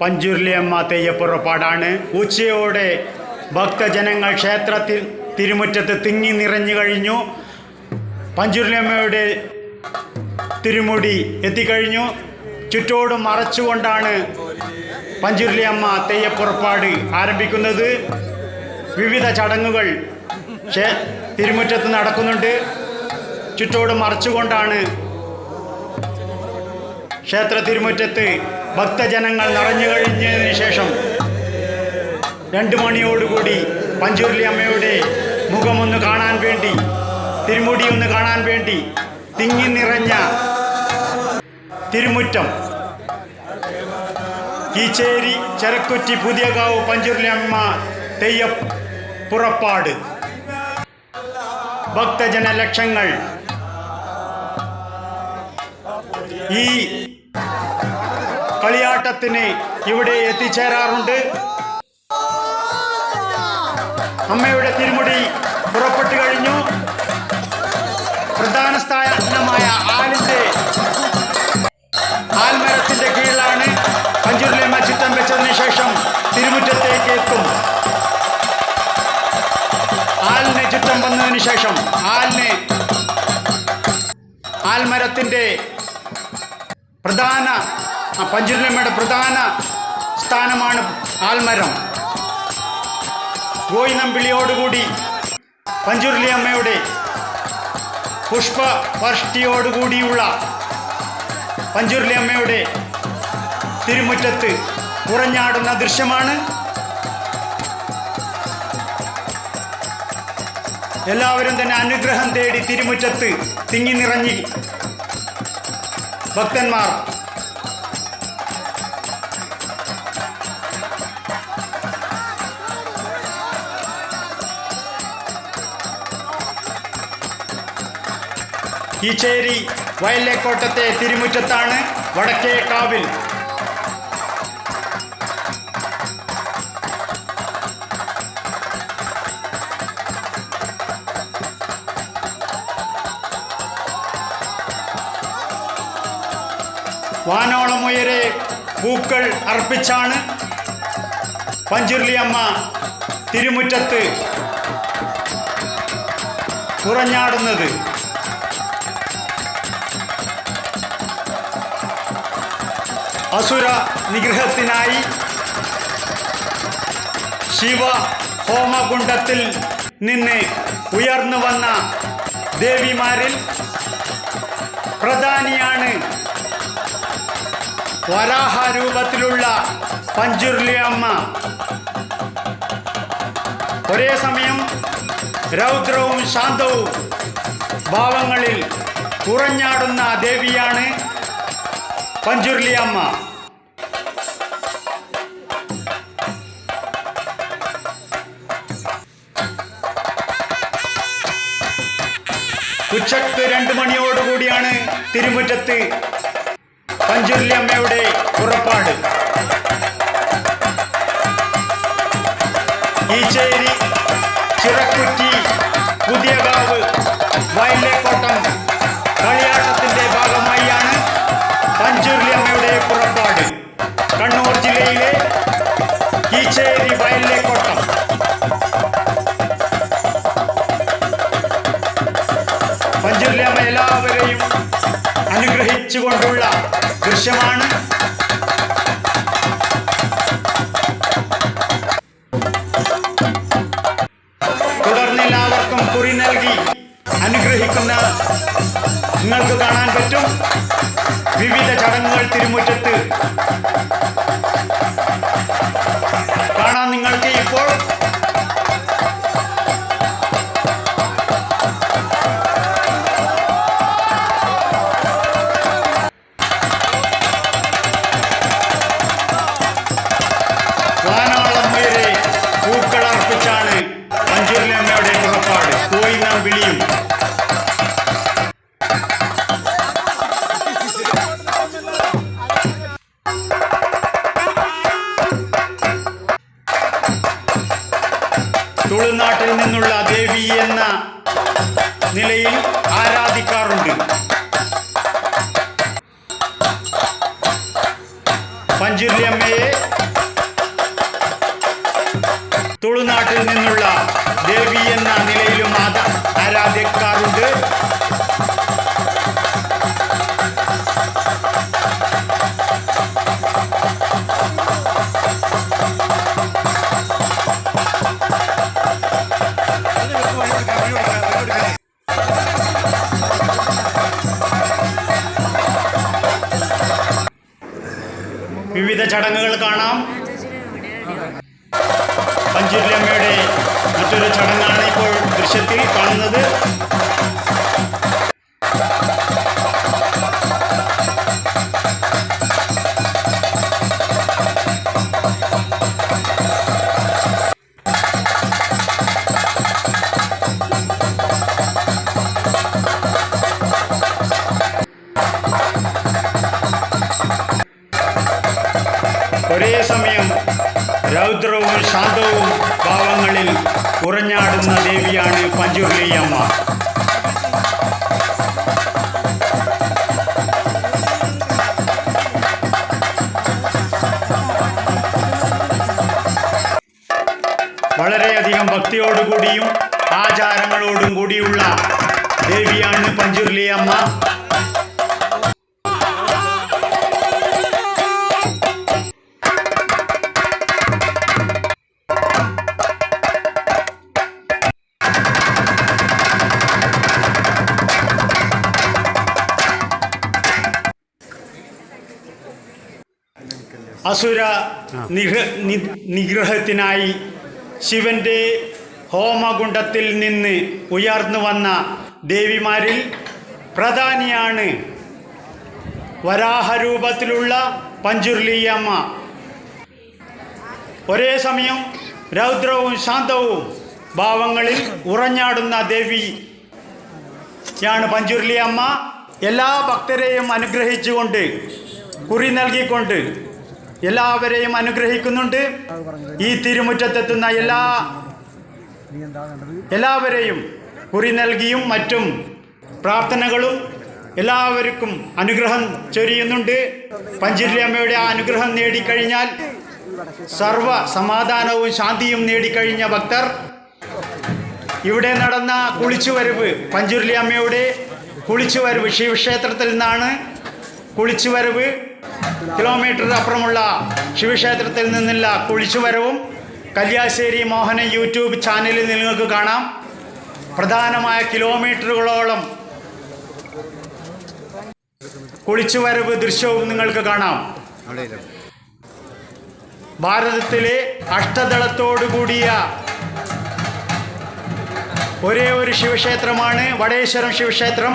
പഞ്ചുരുളിയമ്മ തെയ്യപ്പുറപ്പാടാണ് ഉച്ചയോടെ ഭക്തജനങ്ങൾ ക്ഷേത്രത്തിൽ തിരുമുറ്റത്ത് തിങ്ങി നിറഞ്ഞു കഴിഞ്ഞു. പഞ്ചുരുളിയമ്മയുടെ തിരുമുടി എത്തിക്കഴിഞ്ഞു. ചുറ്റോടും മറച്ചുകൊണ്ടാണ് പഞ്ചുരുളിയമ്മ തെയ്യപ്പുറപ്പാട് ആരംഭിക്കുന്നത്. വിവിധ ചടങ്ങുകൾ തിരുമുറ്റത്ത് നടക്കുന്നുണ്ട്. ചുറ്റോട് മറച്ചുകൊണ്ടാണ് ക്ഷേത്ര തിരുമുറ്റത്ത് ഭക്തജനങ്ങൾ നിറഞ്ഞു കഴിഞ്ഞതിന് ശേഷം രണ്ട് മണിയോടുകൂടി പഞ്ചുരുളി അമ്മയുടെ മുഖമൊന്ന് കാണാൻ വേണ്ടി തിരുമുടി ഒന്ന് കാണാൻ വേണ്ടി തിങ്ങി നിറഞ്ഞ തിരുമുറ്റം. കീച്ചേരി ചെറക്കുറ്റി പുതിയകാവ് പഞ്ചുരുളി അമ്മ തെയ്യ പുറപ്പാട്. ഭക്തജന ലക്ഷങ്ങൾ ഈ കളിയാട്ടത്തിന് ഇവിടെ എത്തിച്ചേരാറുണ്ട്. അമ്മയുടെ തിരുമുടി പുറപ്പെട്ടു കഴിഞ്ഞു. പ്രധാന സ്ഥാനമായ ആലിന്റെ ആൽമരത്തിന്റെ കീഴിലാണ് പഞ്ചുരുളിയമ്മ ചിത്രം വെച്ചതിന് ശേഷം തിരുമുറ്റത്തേക്ക് എത്തും. ആലിന് ചുറ്റം വന്നതിന് ശേഷം ആലിന് ആൽമരത്തിന്റെ പ്രധാന ആ പഞ്ചുരുളിയമ്മയുടെ പ്രധാന സ്ഥാനമാണ് ആൽമരം. ഗോയിനമ്പിളിയോടുകൂടി വർഷ്ടിയോടുകൂടിയുള്ള പഞ്ചുരുളി അമ്മയുടെ തിരുമുറ്റത്ത് ഉറഞ്ഞാടുന്ന ദൃശ്യമാണ്. എല്ലാവരും തന്നെ അനുഗ്രഹം തേടി തിരുമുറ്റത്ത് തിങ്ങി നിറഞ്ഞി ഭക്തന്മാർ ഈച്ചേരി വയലേക്കോട്ടത്തെ തിരുമുറ്റത്താണ് വടക്കേ കാവിൽ. വാനോളമുയരെ പൂക്കൾ അർപ്പിച്ചാണ് പഞ്ചുരുളിയമ്മ തിരുമുറ്റത്ത് കുറഞ്ഞാടുന്നത് അസുര നിഗ്രഹത്തിനായി ശിവ ഹോമകുണ്ടത്തിൽ നിന്ന് ഉയർന്നു വന്ന ദേവിമാരിൽ പ്രധാനിയാണ്. വരാഹ രൂപത്തിലുള്ള പഞ്ചുരുളി അമ്മ. ഒരേ സമയം രൗദ്രവും ശാന്തവും ഭാവങ്ങളിൽ കുറഞ്ഞാടുന്ന ദേവിയാണ് പഞ്ചുരുളി അമ്മ. ഉച്ചയ്ക്ക് രണ്ട് മണിയോടുകൂടിയാണ് തിരുമുറ്റത്ത് പഞ്ചുരുളി അമ്മയുടെ പുറപ്പാട്. ഈച്ചേരി അനുഗ്രഹിച്ചുകൊണ്ടുള്ള ദൃശ്യമാണ്. തുടർന്ന് എല്ലാവർക്കും കുറി നൽകി അനുഗ്രഹിക്കുന്ന നിങ്ങൾക്ക് കാണാൻ പറ്റും. വിവിധ ചടങ്ങുകൾ തിരുമുറ്റത്ത് കാണാൻ നിങ്ങൾക്ക് ഇപ്പോൾ. വിളിയും തുളുനാട്ടിൽ നിന്നുള്ള ദേവി എന്ന നിലയിൽ ആരാധിക്കാറുണ്ട്? പഞ്ചുരുളി തുളുനാട്ടിൽ നിന്നുള്ള ദേവി എന്ന നിലയിലും ചടങ്ങുകൾ കാണാം. പഞ്ചുരുലമ്മയുടെ മറ്റൊരു ചടങ്ങാണ് ഇപ്പോൾ ദൃശ്യത്തിൽ കാണുന്നത്. ഒരേ സമയം രൗദ്രവും ശാന്തവും ഭാവങ്ങളിൽ ഉറഞ്ഞാടുന്ന ദേവിയാണ് പഞ്ചുരുളിയമ്മ. വളരെയധികം ഭക്തിയോടുകൂടിയും ആചാരങ്ങളോടും കൂടിയുള്ള ദേവിയാണ് പഞ്ചുർലിയമ്മ അസുര നിഗ്രഹത്തിനായി ശിവന്റെ ഹോമകുണ്ടത്തിൽ നിന്ന് ഉയർന്നു വന്ന ദേവിമാരിൽ പ്രധാനിയാണ് വരാഹരൂപത്തിലുള്ള പഞ്ചുർലിയമ്മ. ഒരേ സമയം രൗദ്രവും ശാന്തവും ഭാവങ്ങളിൽ ഉറഞ്ഞാടുന്ന ദേവി യാണ് പഞ്ചുരുളി അമ്മ എല്ലാ ഭക്തരെയും അനുഗ്രഹിച്ചുകൊണ്ട് കുറി നൽകിക്കൊണ്ട് എല്ലാവരെയും അനുഗ്രഹിക്കുന്നുണ്ട്. ഈ തിരുമുറ്റത്തെത്തുന്ന എല്ലാ എല്ലാവരെയും കുറി നൽകിയും മറ്റും പ്രാർത്ഥനകളും എല്ലാവർക്കും അനുഗ്രഹം ചൊരിയുന്നുണ്ട്. പഞ്ചിരി അമ്മയുടെ ആ അനുഗ്രഹം നേടിക്കഴിഞ്ഞാൽ സർവ സമാധാനവും ശാന്തിയും നേടിക്കഴിഞ്ഞ ഭക്തർ ഇവിടെ നടന്ന കുളിച്ചുവരവ് പഞ്ചുരുളി അമ്മയുടെ കുളിച്ചുവരവ് ശിവക്ഷേത്രത്തിൽ നിന്നാണ് കുളിച്ചുവരവ് കിലോമീറ്റർ അപ്പുറമുള്ള ശിവക്ഷേത്രത്തിൽ നിന്നുള്ള കുഴിച്ചുവരവും കല്യാശ്ശേരി മോഹന യൂട്യൂബ് ചാനലിൽ നിങ്ങൾക്ക് കാണാം. പ്രധാനമായ കിലോമീറ്ററുകളോളം കുളിച്ചുവരവ് ദൃശ്യവും നിങ്ങൾക്ക് കാണാം. ഭാരതത്തിലെ അഷ്ടദളത്തോടുകൂടിയ ഒരേ ഒരു ശിവക്ഷേത്രമാണ് വടേശ്വരം ശിവക്ഷേത്രം.